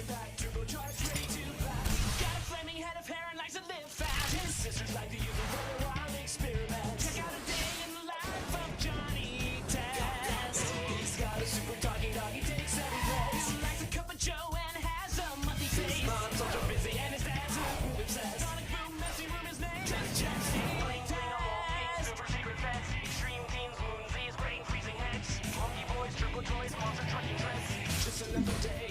action packed, turbocharged, ready to blast. Got a flaming head of hair and likes to live fast. His sisters like to wild. Check out a day in the life of Johnny Test. He's got a super talking dog, he takes every place. He likes a cup of Joe and has a monthly face. His mom's ultra busy and his dad's a food obsessed. Sonic boom, messy room, his name is Jesse. All super secret pets. Extreme teens, moonsies, brain freezing heads. Monkey boys, triple toys, monster trucking trends. Just another day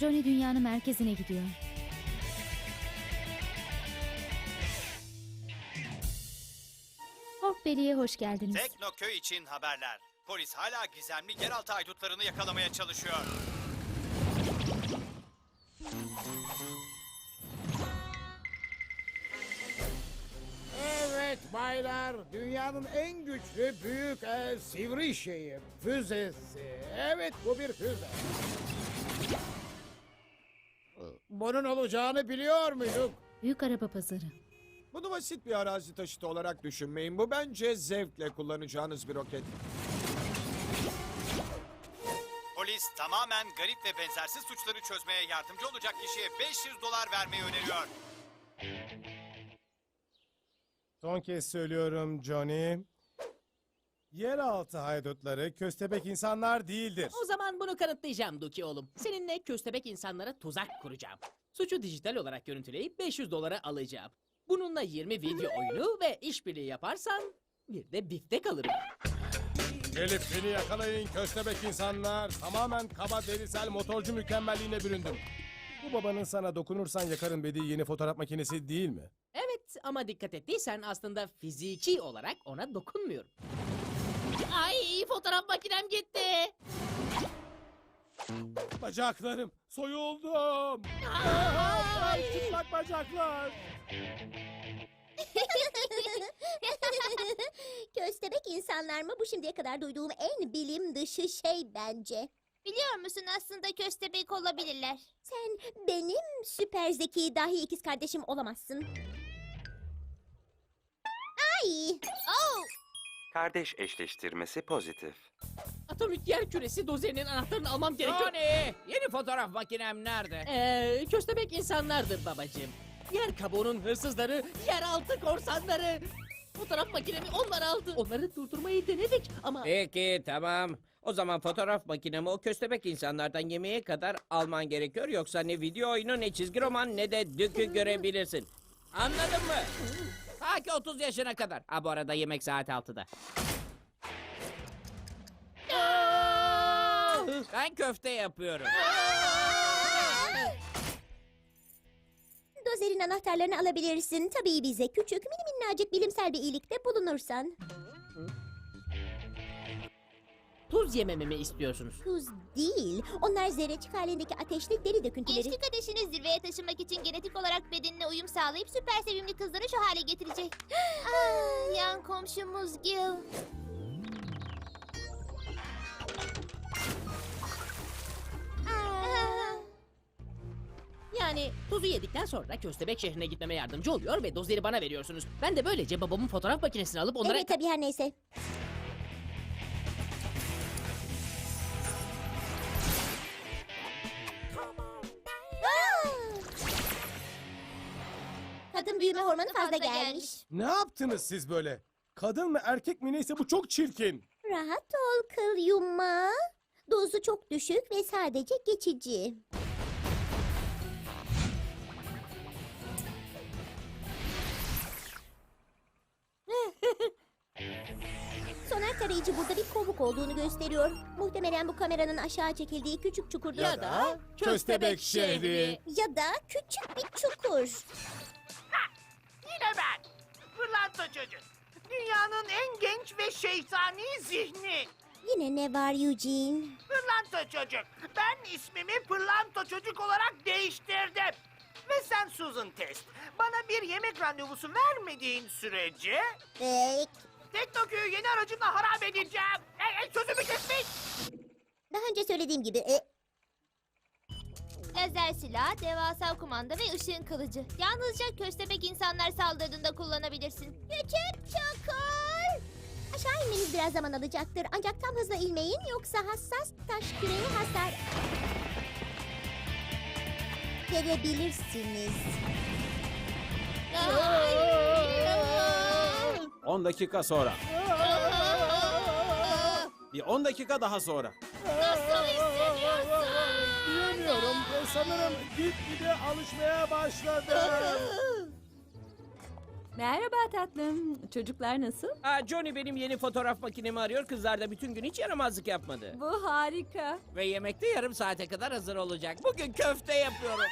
Johnny dünyanın merkezine gidiyor. Hawkberry'e hoş geldiniz. Teknoköy için haberler. Polis hala gizemli yeraltı aydutlarını yakalamaya çalışıyor. Evet baylar, dünyanın en güçlü büyük el sivri şeyi, füzesi. Evet bu bir füze. Bunun olacağını biliyor muyduk? Büyük araba pazarı. Bunu basit bir arazi taşıtı olarak düşünmeyin. Bu bence zevkle kullanacağınız bir roket. Polis tamamen garip ve benzersiz suçları çözmeye yardımcı olacak kişiye 500 dolar vermeyi öneriyor. Son kez söylüyorum Johnny. Yeraltı haydutları köstebek insanlar değildir. O zaman bunu kanıtlayacağım Duki oğlum. Seninle köstebek insanlara tuzak kuracağım. Suçu dijital olarak görüntüleyip 500 dolara alacağım. Bununla 20 video oyunu ve işbirliği yaparsan bir de biftek alırım. Gelip beni yakalayın köstebek insanlar. Tamamen kaba derisel motorcu mükemmelliğine büründüm. Bu babanın sana dokunursan yakarım dediği yeni fotoğraf makinesi değil mi? Evet ama dikkat ettiysen aslında fiziki olarak ona dokunmuyorum. Fotoğraf makinem gitti. Bacaklarım soyuldum. Ay, çıplak bacaklar. Köstebek insanlar mı? Bu şimdiye kadar duyduğum en bilim dışı şey bence. Biliyor musun aslında köstebek olabilirler. Sen benim süper zeki dahi ikiz kardeşim olamazsın. Ay! Oh! Kardeş eşleştirmesi pozitif. Atomik yer küresi dozerinin anahtarını almam gerekiyor. Johnny, yeni fotoğraf makinem nerede? Ee, köstebek insanlardır babacığım. Yer kabuğunun hırsızları, yeraltı korsanları. Fotoğraf makinemi onlar aldı. Onları durdurmayı denedik ama... Peki tamam. O zaman fotoğraf makinemi o köstebek insanlardan yemeğe kadar alman gerekiyor. Yoksa ne video oyunu ne çizgi roman ne de dükü görebilirsin. Anladın mı? Ta ki 30 yaşına kadar. Ha bu arada yemek saat 6'da. Ben köfte yapıyorum. Dozer'in anahtarlarını alabilirsin. Tabii bize küçük, mini minnacık bilimsel bir iyilikte bulunursan. Tuz yememi mi istiyorsunuz? Tuz değil. Onlar zerrecik halindeki ateşli deri döküntüleri. Gençlik ateşini zirveye taşımak için genetik olarak bedenine uyum sağlayıp süper sevimli kızları şu hale getirecek. ah, yan komşumuz Gil. Ah. Yani tuzu yedikten sonra köstebek şehrine gitmeme yardımcı oluyor ve dozeri bana veriyorsunuz. Ben de böylece babamın fotoğraf makinesini alıp onlara... Evet tabii her neyse. Kadın büyüme hormonu fazla gelmiş. Ne yaptınız siz böyle? Kadın mı erkek mi neyse bu çok çirkin. Rahat ol kıl yuma. Dozu çok düşük ve sadece geçici. Soner tarayıcı burada bir kovuk olduğunu gösteriyor. Muhtemelen bu kameranın aşağı çekildiği küçük çukurda. Ya da Köstebek şehri. Ya da küçük bir çukur. Çocuk. Dünyanın en genç ve şeytani zihni. Yine ne var Eugene? Pırlanta çocuk. Ben ismimi Pırlanta çocuk olarak değiştirdim. Ve sen Susan Test. Bana bir yemek randevusu vermediğin sürece... Ee, Teknoköy'ü yeni aracımla harap edeceğim. Hey, hey, sözümü kesmeyin. daha önce söylediğim gibi e, Lazer silah, devasa kumanda ve ışığın kılıcı. Yalnızca köstebek insanlar saldırdığında kullanabilirsin. Küçük çakal. Aşağı inmeniz biraz zaman alacaktır. Ancak tam hızla inmeyin yoksa hassas taş küreye hasar verebilirsiniz. 10 dakika sonra. Bir 10 dakika daha sonra. Nasıl hissediyorsun? Bilemiyorum. Sanırım gitgide alışmaya başladım. Merhaba tatlım. Çocuklar nasıl? Aa, Johnny benim yeni fotoğraf makinemi arıyor. Kızlar da bütün gün hiç yaramazlık yapmadı. Bu harika. Ve yemekte yarım saate kadar hazır olacak. Bugün köfte yapıyorum.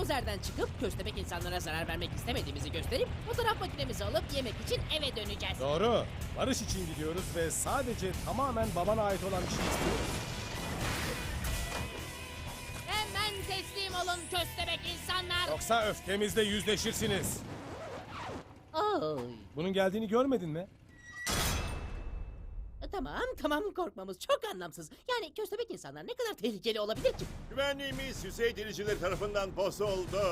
Dozerden çıkıp köstebek insanlara zarar vermek istemediğimizi gösterip fotoğraf makinemizi alıp yemek için eve döneceğiz. Doğru. Barış için gidiyoruz ve sadece tamamen babana ait olan bir şey istiyoruz. Hemen teslim olun köstebek insanlar. Yoksa öfkemizle yüzleşirsiniz. Oy. Bunun geldiğini görmedin mi? Tamam tamam korkmamız çok anlamsız. Yani köstebek insanlar ne kadar tehlikeli olabilir ki? Güvenliğimiz yüzey deliciler tarafından bozuldu.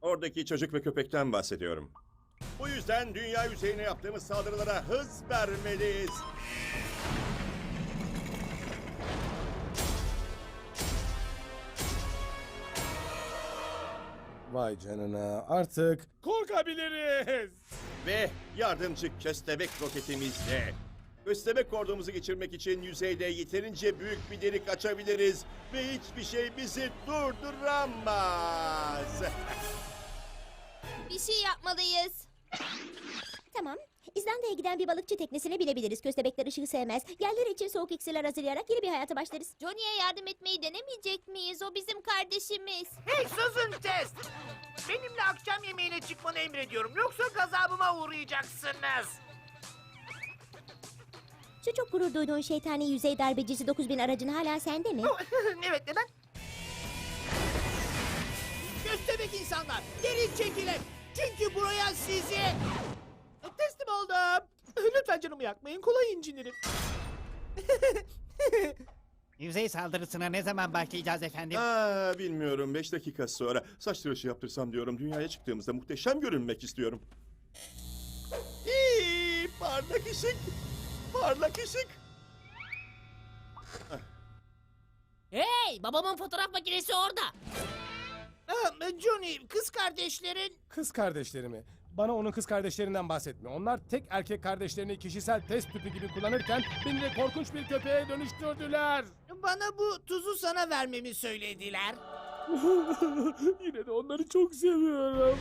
Oradaki çocuk ve köpekten bahsediyorum. Bu yüzden dünya yüzeyine yaptığımız saldırılara hız vermeliyiz. Vay canına artık korkabiliriz. Ve yardımcı köstebek roketimizle. Köstebek ordumuzu geçirmek için yüzeyde yeterince büyük bir delik açabiliriz. Ve hiçbir şey bizi durduramaz. Bir şey yapmalıyız. Tamam. İzlanda'ya giden bir balıkçı teknesine binebiliriz. Köstebekler ışığı sevmez. Yerler için soğuk iksirler hazırlayarak yeni bir hayata başlarız. Johnny'e yardım etmeyi denemeyecek miyiz? O bizim kardeşimiz. Hey Susan Test. Benimle akşam yemeğine çıkmanı emrediyorum. Yoksa gazabıma uğrayacaksınız. Şu çok gurur duyduğun şeytani yüzey darbecisi 9000 aracın hala sende mi? evet neden? Köstebek insanlar geri çekilin. Çünkü buraya sizi... Oldum. Lütfen canımı yakmayın. Kolay incinirim. Yüzey saldırısına ne zaman başlayacağız efendim? Aa, bilmiyorum. Beş dakika sonra saç tıraşı yaptırsam diyorum. Dünyaya çıktığımızda muhteşem görünmek istiyorum. İyi, parlak ışık. Parlak ışık. Hey babamın fotoğraf makinesi orada. Johnny kız kardeşlerin... Kız kardeşlerimi. Bana onun kız kardeşlerinden bahsetme. Onlar tek erkek kardeşlerini kişisel test tüpü gibi kullanırken beni de korkunç bir köpeğe dönüştürdüler. Bana bu tuzu sana vermemi söylediler. Yine de onları çok seviyorum.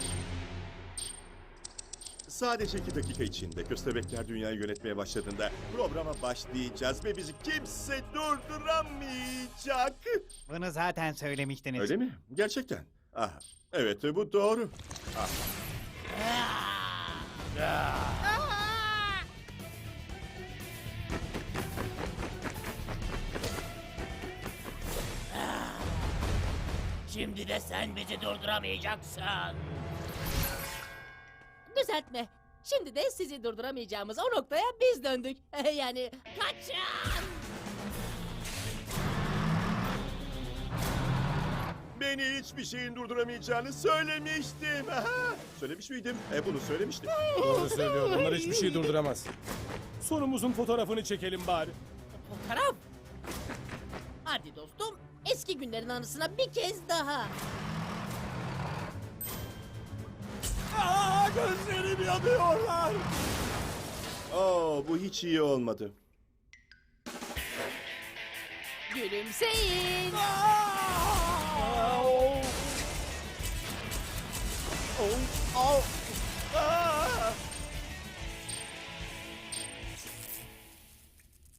Sadece iki dakika içinde köstebekler dünyayı yönetmeye başladığında programa başlayacağız ve bizi kimse durduramayacak. Bunu zaten söylemiştiniz. Öyle mi? Gerçekten. Ah, evet bu doğru. Ah. Şimdi de sen bizi durduramayacaksın. Düzeltme. Şimdi de sizi durduramayacağımız o noktaya biz döndük. yani kaçın. Beni hiçbir şeyin durduramayacağını söylemiştim. Söylemiş miydim? E bunu söylemiştim. Doğru söylüyor. Onlar hiçbir şey durduramaz. Sonumuzun fotoğrafını çekelim bari. Fotoğraf. Hadi dostum. Eski günlerin anısına bir kez daha. Aa, gözlerim yanıyorlar. Oo, bu hiç iyi olmadı. Gülümseyin. Aa!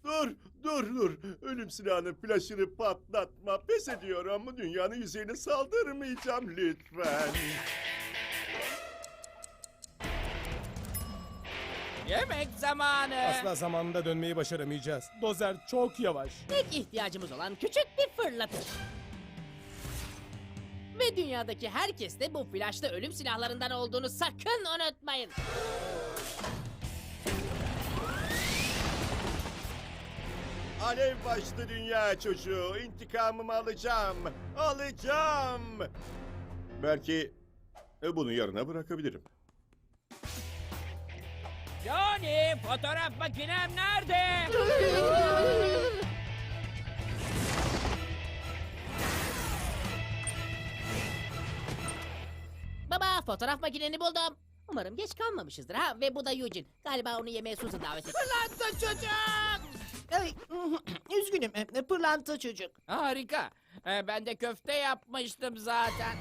Dur, dur, dur. Ölüm silahının flaşını patlatma. Pes ediyorum. Bu dünyanın yüzeyine saldırmayacağım lütfen. Yemek zamanı. Asla zamanında dönmeyi başaramayacağız. Dozer çok yavaş. Tek ihtiyacımız olan küçük bir fırlatış. Ve dünyadaki herkes de bu flaşlı ölüm silahlarından olduğunu sakın unutmayın. Alev başlı dünya çocuğu. İntikamımı alacağım. Alacağım. Belki e, bunu yarına bırakabilirim. Johnny fotoğraf makinem nerede? fotoğraf makineni buldum. Umarım geç kalmamışızdır ha ve bu da Eugene. Galiba onu yemeğe Susan davet etti. Pırlanta çocuk! Ay, üzgünüm, e, pırlanta çocuk. Harika. Ee, ben de köfte yapmıştım zaten.